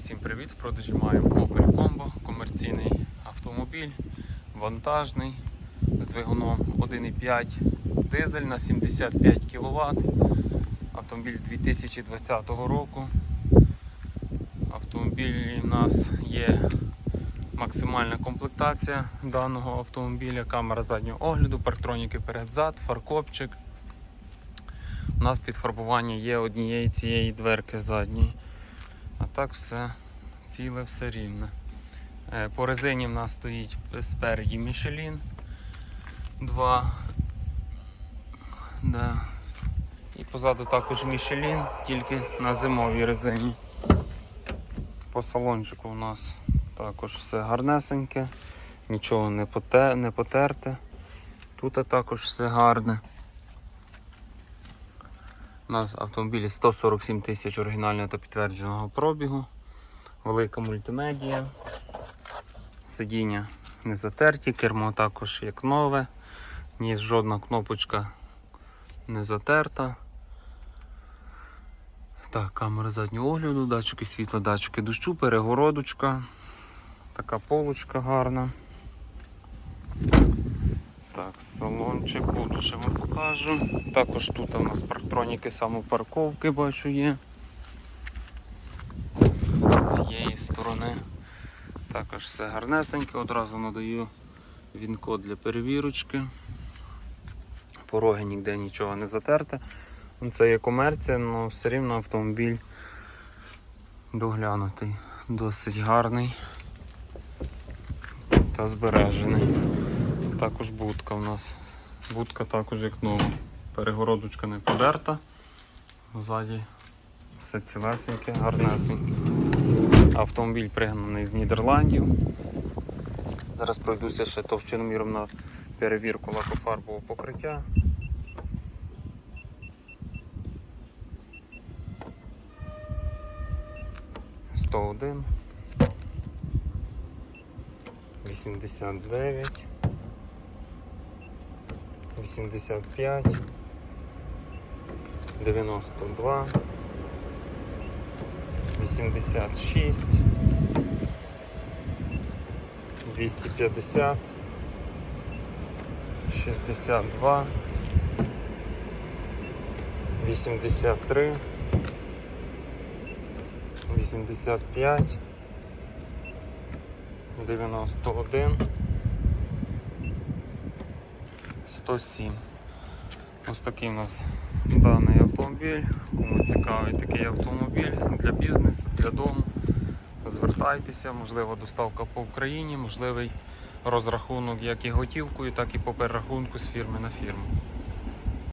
Усім привіт! В продажі маємо Opel Combo, комерційний автомобіль, вантажний з двигуном 1,5 дизель на 75 кВт. Автомобіль 2020 року. Автомобілі у нас є максимальна комплектація даного автомобіля, камера заднього огляду, парктроніки перед-зад, фаркопчик. У нас підфарбування є однієї цієї дверки задньої. Так все ціле, все рівне. Е, По резині в нас стоїть спереді Michelin 2. Да. І позаду також Michelin, тільки на зимовій резині. По салончику у нас також все гарнесеньке, нічого не, поте, не потерте. Тут також все гарне. У нас автомобілі 147 тисяч оригінального та підтвердженого пробігу, велика мультимедія, сидіння не затерті, кермо також як нове, ні жодна кнопочка не затерта. Так, камера заднього огляду, датчики світла, датчики дощу, перегородочка, така полочка гарна. Так, салончик буду вам покажу. Також тут у нас парктроніки самопарковки бачу є. З цієї сторони. Також все гарнесеньке, одразу надаю він-код для перевірочки. Пороги ніде нічого не затерте. Це є комерція, але все рівно автомобіль доглянутий, досить гарний та збережений. Також будка у нас. Будка також як нова. Перегородочка не подерта. Ззаді все цілесеньке, гарнесеньке. Автомобіль пригнаний з Нідерландів. Зараз пройдуся ще товщиноміром на перевірку лакофарбового покриття. Сто один. Вісімдесят дев'ять. 85, 92, 86, 250, 62, 83, 85, 91. 107. Ось такий у нас даний автомобіль. Кому цікавий такий автомобіль для бізнесу, для дому. Звертайтеся, можливо, доставка по Україні, можливий розрахунок як і готівкою, так і по перерахунку з фірми на фірму.